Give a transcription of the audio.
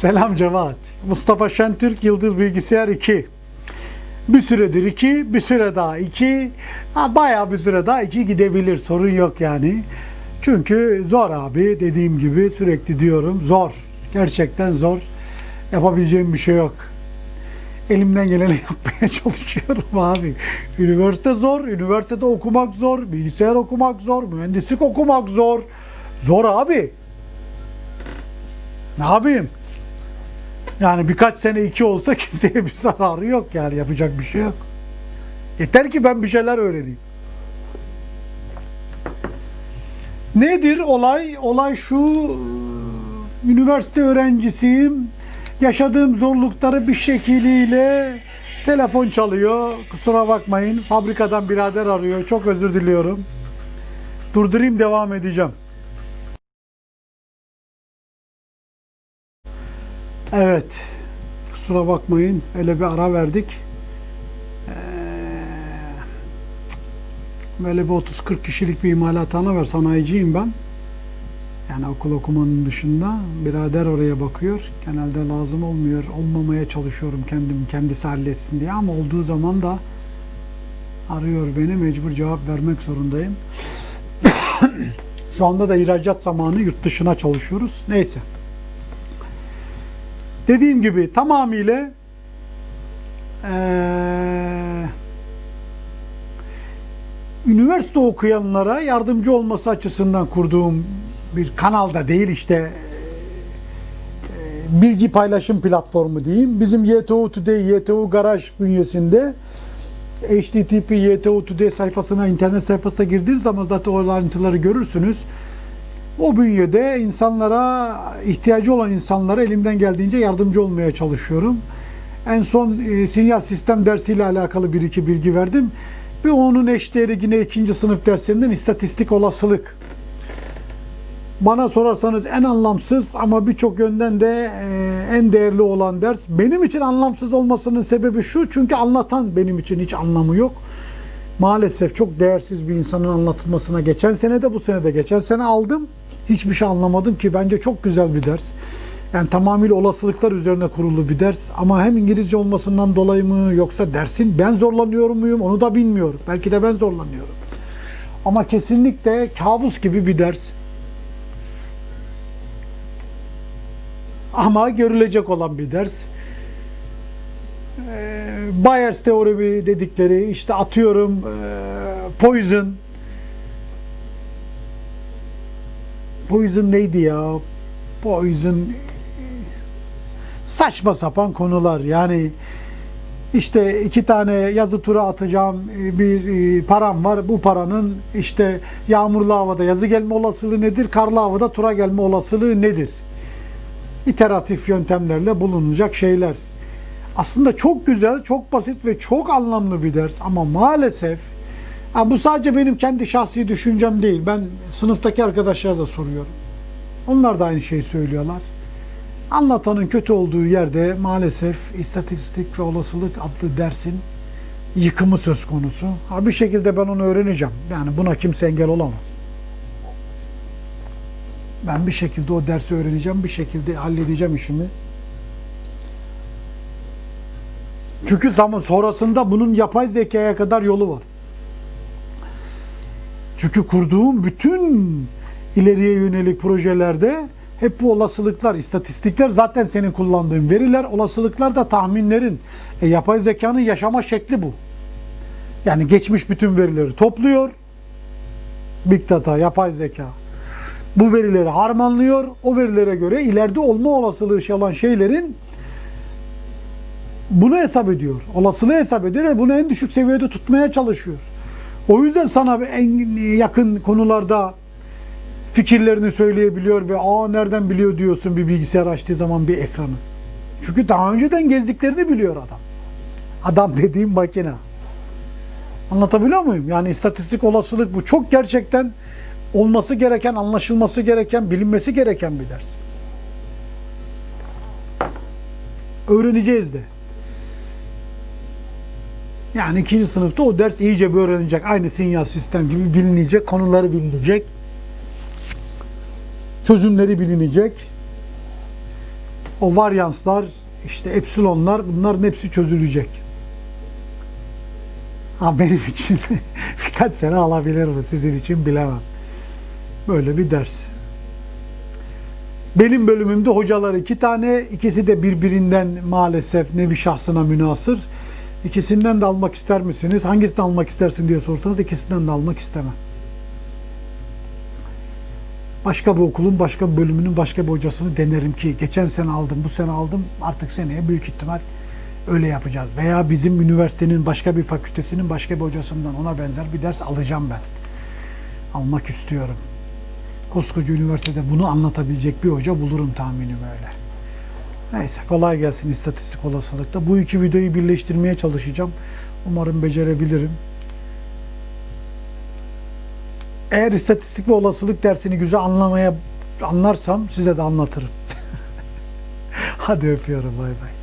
Selam Cevat. Mustafa Şentürk Yıldız Bilgisayar 2. Bir süredir 2, bir süre daha 2. Ha, bayağı bir süre daha 2 gidebilir. Sorun yok yani. Çünkü zor abi. Dediğim gibi sürekli diyorum. Zor. Gerçekten zor. Yapabileceğim bir şey yok. Elimden geleni yapmaya çalışıyorum abi. Üniversite zor. Üniversitede okumak zor. Bilgisayar okumak zor. Mühendislik okumak zor. Zor abi. Ne yapayım? Yani birkaç sene iki olsa kimseye bir zararı yok yani yapacak bir şey yok. Yeter ki ben bir şeyler öğreneyim. Nedir olay? Olay şu, üniversite öğrencisiyim. Yaşadığım zorlukları bir şekliyle telefon çalıyor. Kusura bakmayın. Fabrikadan birader arıyor. Çok özür diliyorum. Durdurayım devam edeceğim. Evet. Kusura bakmayın. Öyle bir ara verdik. Ee, böyle bir 30-40 kişilik bir imalathane var. Sanayiciyim ben. Yani okul okumanın dışında. Birader oraya bakıyor. Genelde lazım olmuyor. Olmamaya çalışıyorum kendim. Kendisi halletsin diye. Ama olduğu zaman da arıyor beni. Mecbur cevap vermek zorundayım. Şu anda da ihracat zamanı yurt dışına çalışıyoruz. Neyse. Dediğim gibi tamamıyla eee, üniversite okuyanlara yardımcı olması açısından kurduğum bir kanalda değil işte eee, bilgi paylaşım platformu diyeyim. Bizim YTO Today, YTO Garaj bünyesinde HTTP YTO Today sayfasına, internet sayfasına girdiğiniz zaman zaten o ayrıntıları görürsünüz. O bünyede insanlara, ihtiyacı olan insanlara elimden geldiğince yardımcı olmaya çalışıyorum. En son e, sinyal sistem dersiyle alakalı bir iki bilgi verdim. Ve onun eşdeğeri yine ikinci sınıf derslerinden istatistik olasılık. Bana sorarsanız en anlamsız ama birçok yönden de e, en değerli olan ders. Benim için anlamsız olmasının sebebi şu. Çünkü anlatan benim için hiç anlamı yok maalesef çok değersiz bir insanın anlatılmasına geçen sene de bu sene de geçen sene aldım. Hiçbir şey anlamadım ki bence çok güzel bir ders. Yani tamamıyla olasılıklar üzerine kurulu bir ders. Ama hem İngilizce olmasından dolayı mı yoksa dersin ben zorlanıyor muyum onu da bilmiyorum. Belki de ben zorlanıyorum. Ama kesinlikle kabus gibi bir ders. Ama görülecek olan bir ders. Ee, Bayers teoremi dedikleri işte atıyorum e, Poison Poison neydi ya? Poison saçma sapan konular yani işte iki tane yazı tura atacağım e, bir e, param var. Bu paranın işte yağmurlu havada yazı gelme olasılığı nedir? Karlı havada tura gelme olasılığı nedir? İteratif yöntemlerle bulunacak şeyler. Aslında çok güzel, çok basit ve çok anlamlı bir ders ama maalesef ha bu sadece benim kendi şahsi düşüncem değil. Ben sınıftaki arkadaşlara da soruyorum. Onlar da aynı şeyi söylüyorlar. Anlatanın kötü olduğu yerde maalesef istatistik ve olasılık adlı dersin yıkımı söz konusu. Ha bir şekilde ben onu öğreneceğim. Yani buna kimse engel olamaz. Ben bir şekilde o dersi öğreneceğim, bir şekilde halledeceğim işimi. Çünkü zaman sonrasında bunun yapay zekaya kadar yolu var. Çünkü kurduğum bütün ileriye yönelik projelerde hep bu olasılıklar, istatistikler zaten senin kullandığın veriler, olasılıklar da tahminlerin. E, yapay zekanın yaşama şekli bu. Yani geçmiş bütün verileri topluyor. Big data, yapay zeka. Bu verileri harmanlıyor. O verilere göre ileride olma olasılığı şey olan şeylerin bunu hesap ediyor. Olasılığı hesap ediyor bunu en düşük seviyede tutmaya çalışıyor. O yüzden sana en yakın konularda fikirlerini söyleyebiliyor ve aa nereden biliyor diyorsun bir bilgisayar açtığı zaman bir ekranı. Çünkü daha önceden gezdiklerini biliyor adam. Adam dediğim makine. Anlatabiliyor muyum? Yani istatistik olasılık bu. Çok gerçekten olması gereken, anlaşılması gereken, bilinmesi gereken bir ders. Öğreneceğiz de. Yani ikinci sınıfta o ders iyice bir öğrenecek. Aynı sinyal sistem gibi bilinecek, konuları bilinecek. Çözümleri bilinecek. o varyanslar, işte epsilonlar bunların hepsi çözülecek. Ha benim için birkaç sene alabilir mi? Sizin için bilemem. Böyle bir ders. Benim bölümümde hocalar iki tane, ikisi de birbirinden maalesef nevi şahsına münasır. İkisinden de almak ister misiniz? Hangisini almak istersin diye sorsanız ikisinden de almak istemem. Başka bir okulun, başka bir bölümünün başka bir hocasını denerim ki geçen sene aldım, bu sene aldım. Artık seneye büyük ihtimal öyle yapacağız. Veya bizim üniversitenin başka bir fakültesinin başka bir hocasından ona benzer bir ders alacağım ben. Almak istiyorum. Koskoca üniversitede bunu anlatabilecek bir hoca bulurum tahminim öyle. Neyse kolay gelsin istatistik olasılıkta. Bu iki videoyu birleştirmeye çalışacağım. Umarım becerebilirim. Eğer istatistik ve olasılık dersini güzel anlamaya anlarsam size de anlatırım. Hadi öpüyorum bay bay.